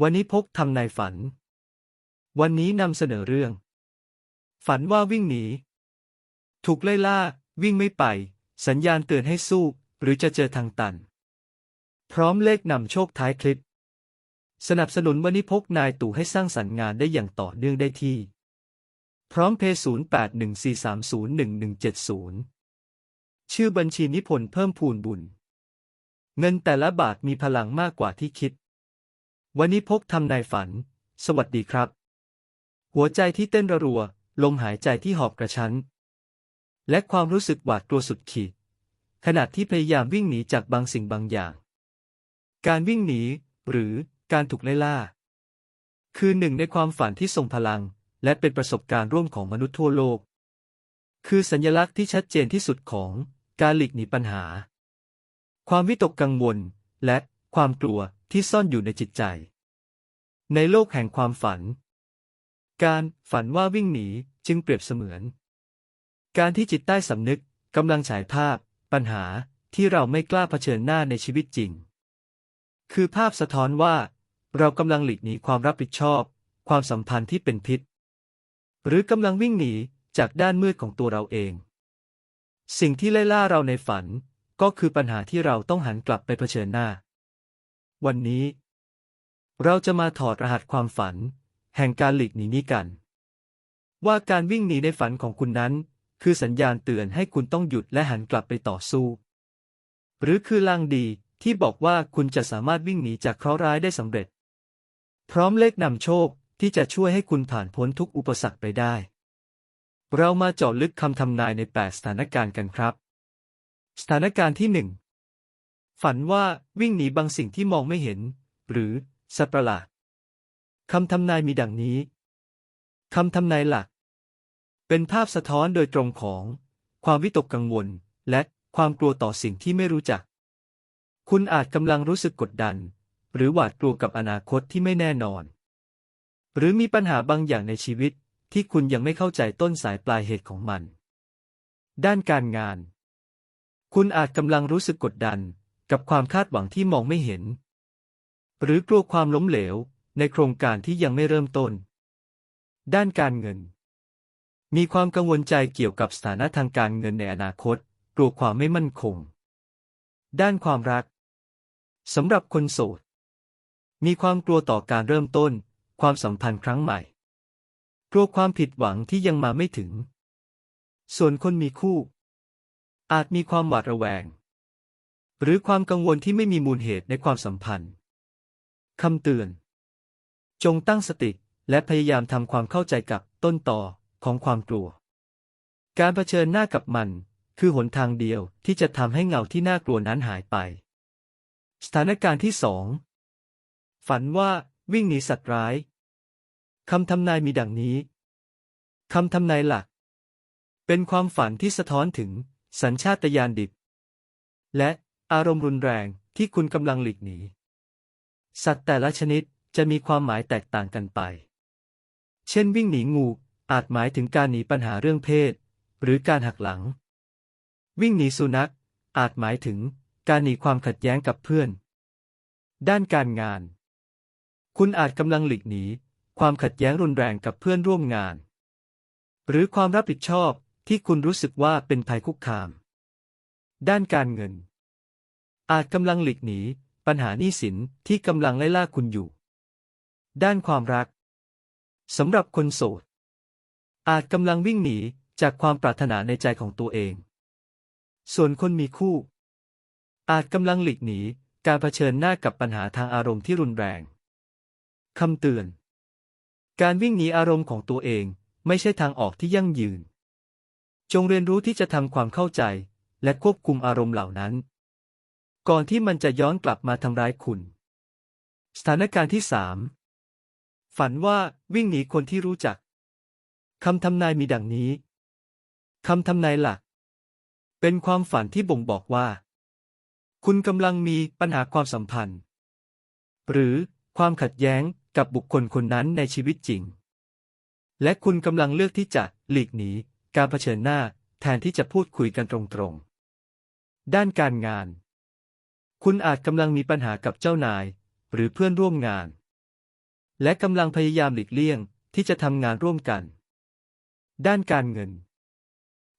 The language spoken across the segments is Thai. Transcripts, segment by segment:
วันนี้พกทำนายฝัน วันนี้นำเสนอเรื่อง ฝันว่าวิ่งหนี ถูกไล่ล่า วิ่งไม่ไป สัญญาณเตือนให้สู้ หรือจะเจอทางตัน พร้อมเลขนำโชคท้ายคลิป สนับสนุนวันนี้พกนายตู่ให้สร้างสรรค์งานได้อย่างต่อเนื่องได้ที่ พร้อมเพย์0814301170 ชื่อบัญชีนิพนธ์เพิ่มพูนบุญ เงินแต่ละบาทมีพลังมากกว่าที่คิด วันนี้พกทำนายฝัน สวัสดีครับ หัวใจที่เต้นระรัว ลมหายใจที่หอบกระชั้น และความรู้สึกหวาดกลัวสุดขีด ขณะที่พยายามวิ่งหนีจากบางสิ่งบางอย่าง การวิ่งหนี หรือการถูกไล่ล่า คือหนึ่งในความฝันที่ทรงพลัง และเป็นประสบการณ์ร่วมของมนุษย์ทั่วโลก คือสัญลักษณ์ที่ชัดเจนที่สุดของการหลีกหนีปัญหา ความวิตกกังวล และความกลัว ที่ซ่อนอยู่ในจิตใจ ในโลกแห่งความฝัน การฝันว่าวิ่งหนีจึงเปรียบเสมือน การที่จิตใต้สำนึกกำลังฉายภาพ ปัญหาที่เราไม่กล้าเผชิญหน้าในชีวิตจริง คือภาพสะท้อนว่า เรากำลังหลีกหนีความรับผิดชอบ ความสัมพันธ์ที่เป็นพิษ หรือกำลังวิ่งหนีจากด้านมืดของตัวเราเอง สิ่งที่ไล่ล่าเราในฝันก็คือปัญหาที่เราต้องหันกลับไปเผชิญหน้า วันนี้ เราจะมาถอดรหัสความฝัน แห่งการหลีกหนีนี้กัน ว่าการวิ่งหนีในฝันของคุณนั้น คือสัญญาณเตือนให้คุณต้องหยุดและหันกลับไปต่อสู้ หรือคือลางดีที่บอกว่าคุณจะสามารถวิ่งหนีจากเคราะห์ร้ายได้สำเร็จ พร้อมเลขนำโชคที่จะช่วยให้คุณผ่านพ้นทุกอุปสรรคไปได้ เรามาเจาะลึกคำทำนายใน 8 สถานการณ์กันครับ สถานการณ์ที่1 ฝันว่าวิ่งหนีบางสิ่งที่มองไม่เห็น หรือ สัตว์ประหลาดคำทำนายมีดังนี้คำทำนายหลัก เป็นภาพสะท้อนโดยตรงของ ความวิตกกังวล และความกลัวต่อสิ่งที่ไม่รู้จัก คุณอาจกำลังรู้สึกกดดัน หรือหวาดกลัวกับอนาคตที่ไม่แน่นอน หรือมีปัญหาบางอย่างในชีวิตที่คุณยังไม่เข้าใจต้นสายปลายเหตุของมัน ด้านการงาน คุณอาจกำลังรู้สึกกดดัน กับความคาดหวังที่มองไม่เห็น หรือกลัวความล้มเหลวในโครงการที่ยังไม่เริ่มต้น ด้านการเงิน มีความกังวลใจเกี่ยวกับสถานะทางการเงินในอนาคต กลัวความไม่มั่นคง ด้านความรักสำหรับคนโสด มีความกลัวต่อการเริ่มต้น ความสัมพันธ์ครั้งใหม่ กลัวความผิดหวังที่ยังมาไม่ถึง ส่วนคนมีคู่ อาจมีความหวาดระแวง หรือความกังวลที่ไม่มีมูลเหตุในความสัมพันธ์คำเตือน จงตั้งสติและพยายามทำความเข้าใจกับต้นต่อของความกลัว การเผชิญหน้ากับมัน คือหนทางเดียวที่จะทำให้เงาที่น่ากลัวนั้นหายไป สถานการณ์ที่สองฝันว่าวิ่งหนีสัตว์ร้าย คำทำนายมีดังนี้ คำทำนายหลัก เป็นความฝันที่สะท้อนถึงสัญชาตญาณดิบ และ อารมณ์รุนแรงที่คุณกำลังหลีกหนี สัตว์แต่ละชนิดจะมีความหมายแตกต่างกันไป เช่นวิ่งหนีงู อาจหมายถึงการหนีปัญหาเรื่องเพศ หรือการหักหลัง วิ่งหนีสุนัข อาจหมายถึงการหนีความขัดแย้งกับเพื่อน ด้านการงาน คุณอาจกำลังหลีกหนี ความขัดแย้งรุนแรงกับเพื่อนร่วมงาน หรือความรับผิดชอบที่คุณรู้สึกว่าเป็นภัยคุกคาม ด้านการเงิน อาจกำลังหลีกหนี ปัญหาหนี้สินที่กำลังไล่ล่าคุณอยู่ ด้านความรักสำหรับคนโสด อาจกำลังวิ่งหนีจากความปรารถนาในใจของตัวเอง ส่วนคนมีคู่ อาจกำลังหลีกหนีการเผชิญหน้ากับปัญหาทางอารมณ์ที่รุนแรง คำเตือน การวิ่งหนีอารมณ์ของตัวเองไม่ใช่ทางออกที่ยั่งยืน จงเรียนรู้ที่จะทำความเข้าใจและควบคุมอารมณ์เหล่านั้น ก่อนที่มันจะย้อนกลับมาทำร้ายคุณ สถานการณ์ที่สามฝันว่าวิ่งหนีคนที่รู้จักคำทำนายมีดังนี้คำทำนายหลัก เป็นความฝันที่บ่งบอกว่า คุณกำลังมีปัญหาความสัมพันธ์ หรือความขัดแย้งกับบุคคลคนนั้นในชีวิตจริง และคุณกำลังเลือกที่จะหลีกหนีการเผชิญหน้าแทนที่จะพูดคุยกันตรงๆ ด้านการงาน คุณอาจกำลังมีปัญหากับเจ้านาย หรือเพื่อนร่วมงาน และกำลังพยายามหลีกเลี่ยงที่จะทำงานร่วมกัน ด้านการเงิน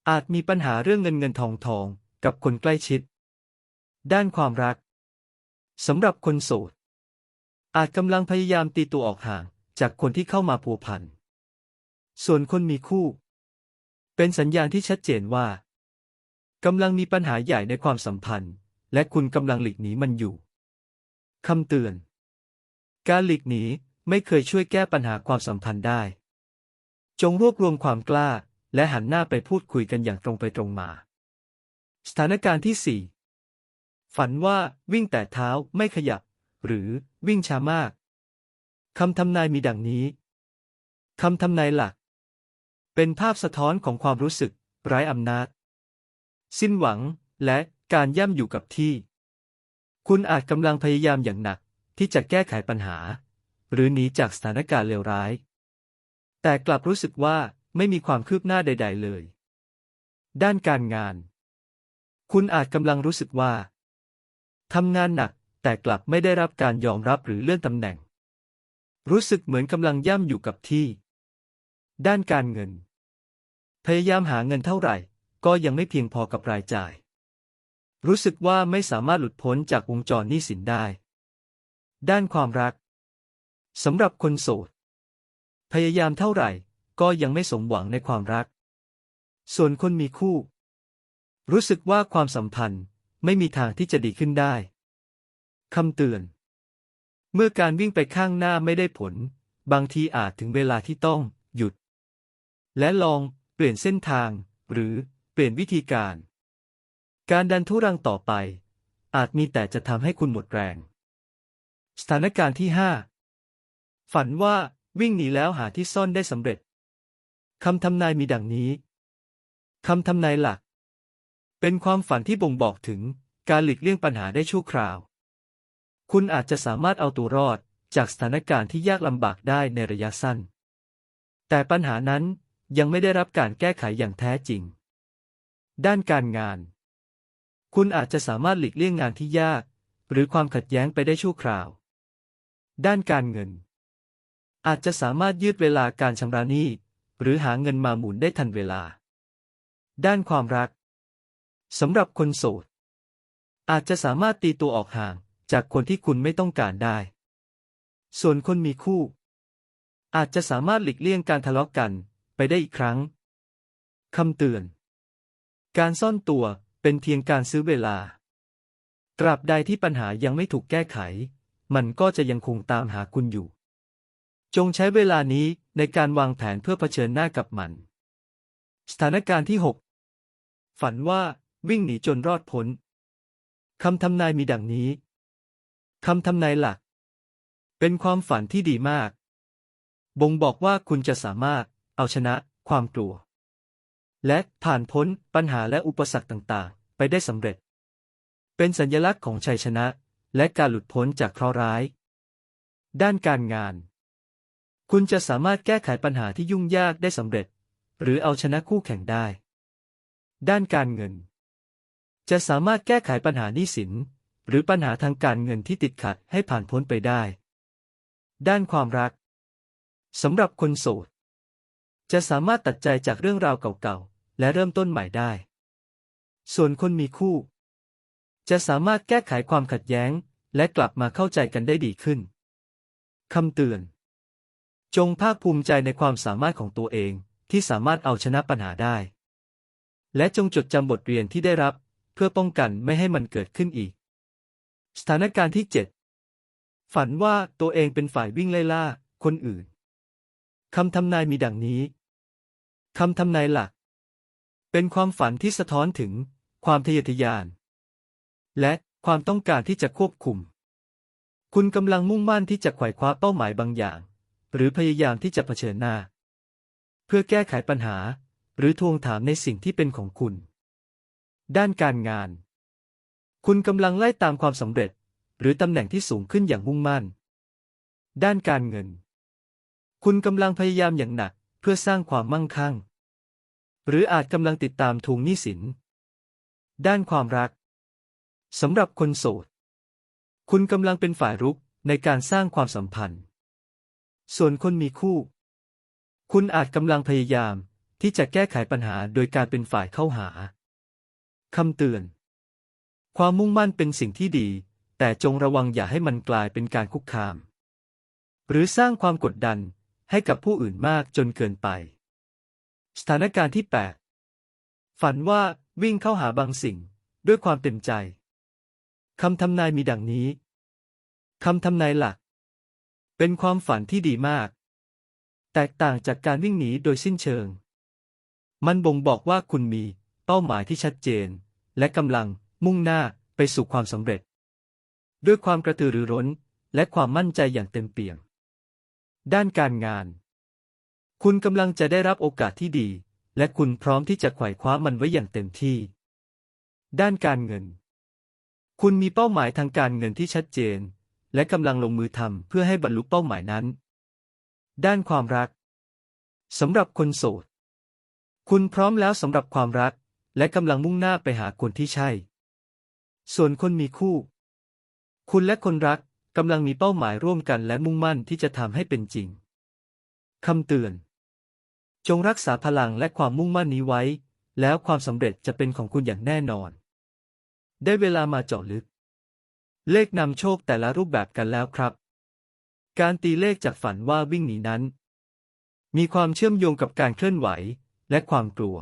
อาจมีปัญหาเรื่องเงินเงินทองทองกับคนใกล้ชิด ด้านความรักสำหรับคนโสด อาจกำลังพยายามตีตัวออกห่างจากคนที่เข้ามาพัวพัน ส่วนคนมีคู่ เป็นสัญญาณที่ชัดเจนว่ากำลังมีปัญหาใหญ่ในความสัมพันธ์ และคุณกำลังหลีกหนีมันอยู่คำเตือน การหลีกหนีไม่เคยช่วยแก้ปัญหาความสัมพันธ์ได้ จงรวบรวมความกล้า และหันหน้าไปพูดคุยกันอย่างตรงไปตรงมา สถานการณ์ที่สี่ฝันว่าวิ่งแต่เท้าไม่ขยับ หรือวิ่งช้ามากคำทำนายมีดังนี้คำทำนายหลัก เป็นภาพสะท้อนของความรู้สึก ไร้อำนาจ สิ้นหวังและ การย่ำอยู่กับที่ คุณอาจกำลังพยายามอย่างหนักที่จะแก้ไขปัญหา หรือหนีจากสถานการณ์เลวร้าย แต่กลับรู้สึกว่าไม่มีความคืบหน้าใด ๆ เลย ด้านการงาน คุณอาจกำลังรู้สึกว่าทำงานหนักแต่กลับไม่ได้รับการยอมรับหรือเลื่อนตำแหน่ง รู้สึกเหมือนกำลังย่ำอยู่กับที่ ด้านการเงิน พยายามหาเงินเท่าไหร่ ก็ยังไม่เพียงพอกับรายจ่าย รู้สึกว่าไม่สามารถหลุดพ้นจากวงจรหนี้สินได้ ด้านความรักสำหรับคนโสด พยายามเท่าไหร่ก็ยังไม่สมหวังในความรัก ส่วนคนมีคู่ รู้สึกว่าความสัมพันธ์ไม่มีทางที่จะดีขึ้นได้คำเตือน เมื่อการวิ่งไปข้างหน้าไม่ได้ผล บางทีอาจถึงเวลาที่ต้องหยุด และลองเปลี่ยนเส้นทาง หรือเปลี่ยนวิธีการ การดันทุรังต่อไป อาจมีแต่จะทำให้คุณหมดแรง สถานการณ์ที่ห้าฝันว่าวิ่งหนีแล้วหาที่ซ่อนได้สำเร็จคำทำนายมีดังนี้คำทำนายหลัก เป็นความฝันที่บ่งบอกถึงการหลีกเลี่ยงปัญหาได้ชั่วคราว คุณอาจจะสามารถเอาตัวรอดจากสถานการณ์ที่ยากลำบากได้ในระยะสั้น แต่ปัญหานั้นยังไม่ได้รับการแก้ไขอย่างแท้จริง ด้านการงาน คุณอาจจะสามารถหลีกเลี่ยงงานที่ยาก หรือความขัดแย้งไปได้ชั่วคราว ด้านการเงิน อาจจะสามารถยืดเวลาการชำระหนี้ หรือหาเงินมาหมุนได้ทันเวลา ด้านความรักสำหรับคนโสด อาจจะสามารถตีตัวออกห่างจากคนที่คุณไม่ต้องการได้ ส่วนคนมีคู่ อาจจะสามารถหลีกเลี่ยงการทะเลาะกกันไปได้อีกครั้งคำเตือน การซ่อนตัว เป็นเพียงการซื้อเวลา ตราบใดที่ปัญหายังไม่ถูกแก้ไข มันก็จะยังคงตามหาคุณอยู่ จงใช้เวลานี้ในการวางแผนเพื่อเผชิญหน้ากับมัน สถานการณ์ที่ 6 ฝันว่าวิ่งหนีจนรอดพ้นคำทำนายมีดังนี้คำทำนายหลัก เป็นความฝันที่ดีมาก บ่งบอกว่าคุณจะสามารถเอาชนะความกลัว และผ่านพ้นปัญหาและอุปสรรคต่างๆ ไปได้สำเร็จ เป็นสัญลักษณ์ของชัยชนะ และการหลุดพ้นจากเคราะห์ร้าย ด้านการงาน คุณจะสามารถแก้ไขปัญหาที่ยุ่งยากได้สำเร็จ หรือเอาชนะคู่แข่งได้ ด้านการเงิน จะสามารถแก้ไขปัญหาหนี้สิน หรือปัญหาทางการเงินที่ติดขัดให้ผ่านพ้นไปได้ ด้านความรักสำหรับคนโสด จะสามารถตัดใจจากเรื่องราวเก่าๆ และเริ่มต้นใหม่ได้ ส่วนคนมีคู่ จะสามารถแก้ไขความขัดแย้ง และกลับมาเข้าใจกันได้ดีขึ้นคำเตือน จงภาคภูมิใจในความสามารถของตัวเองที่สามารถเอาชนะปัญหาได้ และจงจดจำบทเรียนที่ได้รับ เพื่อป้องกันไม่ให้มันเกิดขึ้นอีก สถานการณ์ที่ 7 ฝันว่าตัวเองเป็นฝ่ายวิ่งไล่ล่าคนอื่นคำทำนายมีดังนี้คำทำนายหลัก เป็นความฝันที่สะท้อนถึงความทะเยอทะยาน และความต้องการที่จะควบคุม คุณกำลังมุ่งมั่นที่จะไขว่คว้าเป้าหมายบางอย่าง หรือพยายามที่จะเผชิญหน้า เพื่อแก้ไขปัญหา หรือทวงถามในสิ่งที่เป็นของคุณ ด้านการงาน คุณกำลังไล่ตามความสำเร็จ หรือตำแหน่งที่สูงขึ้นอย่างมุ่งมั่น ด้านการเงิน คุณกำลังพยายามอย่างหนักเพื่อสร้างความมั่งคั่ง หรืออาจกำลังติดตามทวงหนี้สิน ด้านความรักสำหรับคนโสด คุณกำลังเป็นฝ่ายรุกในการสร้างความสัมพันธ์ ส่วนคนมีคู่ คุณอาจกำลังพยายามที่จะแก้ไขปัญหาโดยการเป็นฝ่ายเข้าหาคำเตือน ความมุ่งมั่นเป็นสิ่งที่ดี แต่จงระวังอย่าให้มันกลายเป็นการคุกคาม หรือสร้างความกดดันให้กับผู้อื่นมากจนเกินไป สถานการณ์ที่ 8 ฝันว่าวิ่งเข้าหาบางสิ่งด้วยความเต็มใจ คำทำนายมีดังนี้ คำทำนายหลัก เป็นความฝันที่ดีมาก แตกต่างจากการวิ่งหนีโดยสิ้นเชิง มันบ่งบอกว่าคุณมีเป้าหมายที่ชัดเจน และกำลังมุ่งหน้าไปสู่ความสำเร็จ ด้วยความกระตือรือร้น และความมั่นใจอย่างเต็มเปี่ยม ด้านการงาน คุณกำลังจะได้รับโอกาสที่ดี และคุณพร้อมที่จะไขว่คว้ามันไว้อย่างเต็มที่ ด้านการเงิน คุณมีเป้าหมายทางการเงินที่ชัดเจน และกำลังลงมือทำเพื่อให้บรรลุเป้าหมายนั้น ด้านความรักสำหรับคนโสด คุณพร้อมแล้วสำหรับความรัก และกำลังมุ่งหน้าไปหาคนที่ใช่ ส่วนคนมีคู่ คุณและคนรักกำลังมีเป้าหมายร่วมกันและมุ่งมั่นที่จะทำให้เป็นจริงคำเตือน จงรักษาพลังและความมุ่งมั่นนี้ไว้ แล้วความสำเร็จจะเป็นของคุณอย่างแน่นอน ได้เวลามาเจาะลึก เลขนำโชคแต่ละรูปแบบกันแล้วครับ การตีเลขจากฝันว่าวิ่งหนีนั้น มีความเชื่อมโยงกับการเคลื่อนไหวและความกลัว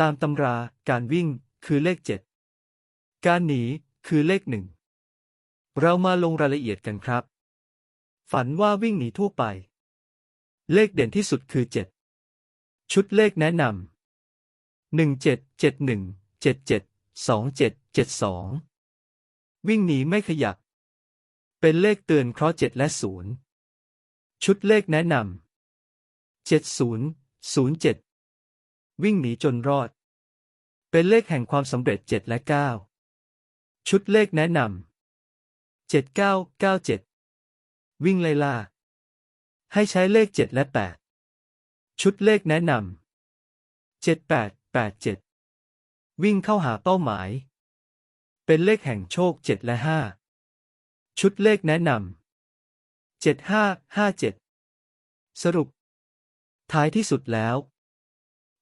ตามตำราการวิ่งคือเลขเจ็ดการหนีคือเลขหนึ่งเรามาลงรายละเอียดกันครับ ฝันว่าวิ่งหนีทั่วไป เลขเด่นที่สุดคือเจ็ด ชุดเลขแนะนำหนึ่งเจ็ดเจ็ดหนึ่งเจ็ดเจ็ดสองเจ็ดเจ็ดสองวิ่งหนีไม่ขยับ เป็นเลขเตือนเคราะห์เจ็ดและศูนย์ชุดเลขแนะนำเจ็ดศูนย์ศูนย์เจ็ดวิ่งหนีจนรอด เป็นเลขแห่งความสำเร็จเจ็ดและเก้าชุดเลขแนะนำเจ็ดเก้าเก้าเจ็ดวิ่งไล่ล่า ให้ใช้เลขเจ็ดและแปด ชุดเลขแนะนำเจ็ดแปดแปดเจ็ดวิ่งเข้าหาเป้าหมาย เป็นเลขแห่งโชคเจ็ดและห้าชุดเลขแนะนำเจ็ดห้าห้าเจ็ดสรุป ท้ายที่สุดแล้ว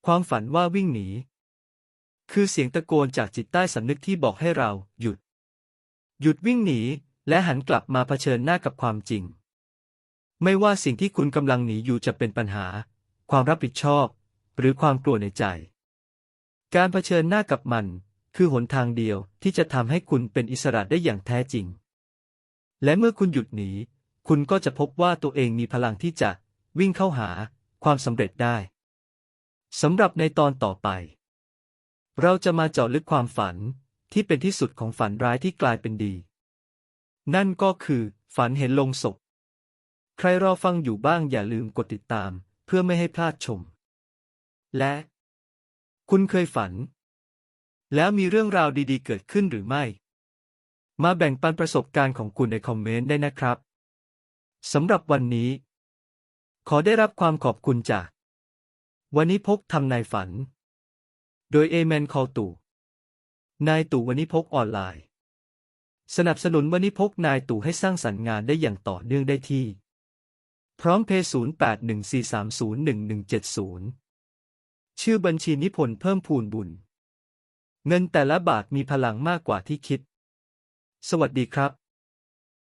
ความฝันว่าวิ่งหนี คือเสียงตะโกนจากจิตใต้สำนึกที่บอกให้เราหยุด หยุดวิ่งหนี และหันกลับมาเผชิญหน้ากับความจริง ไม่ว่าสิ่งที่คุณกำลังหนีอยู่จะเป็นปัญหา ความรับผิดชอบ หรือความกลัวในใจ การเผชิญหน้ากับมัน คือหนทางเดียวที่จะทำให้คุณเป็นอิสระได้อย่างแท้จริง และเมื่อคุณหยุดหนี คุณก็จะพบว่าตัวเองมีพลังที่จะวิ่งเข้าหาความสำเร็จได้สำหรับในตอนต่อไป เราจะมาเจาะลึกความฝันที่เป็นที่สุดของฝันร้ายที่กลายเป็นดี นั่นก็คือฝันเห็นลงศพ ใครรอฟังอยู่บ้างอย่าลืมกดติดตาม เพื่อไม่ให้พลาดชม และ คุณเคยฝัน แล้วมีเรื่องราวดีๆ เกิดขึ้นหรือไม่ มาแบ่งปันประสบการณ์ของคุณในคอมเมนต์ได้นะครับสำหรับวันนี้ ขอได้รับความขอบคุณจาก วันนี้พกทำนายฝัน โดยเอเมนคอตู่นายตู่วันนี้พกออนไลน์ สนับสนุนวันนี้พกนายตู่ให้สร้างสรรค์งานได้อย่างต่อเนื่องได้ที่ พร้อมเพย์0814301170 ชื่อบัญชีนิพนธ์เพิ่มพูนบุญ เงินแต่ละบาทมีพลังมากกว่าที่คิด สวัสดีครับ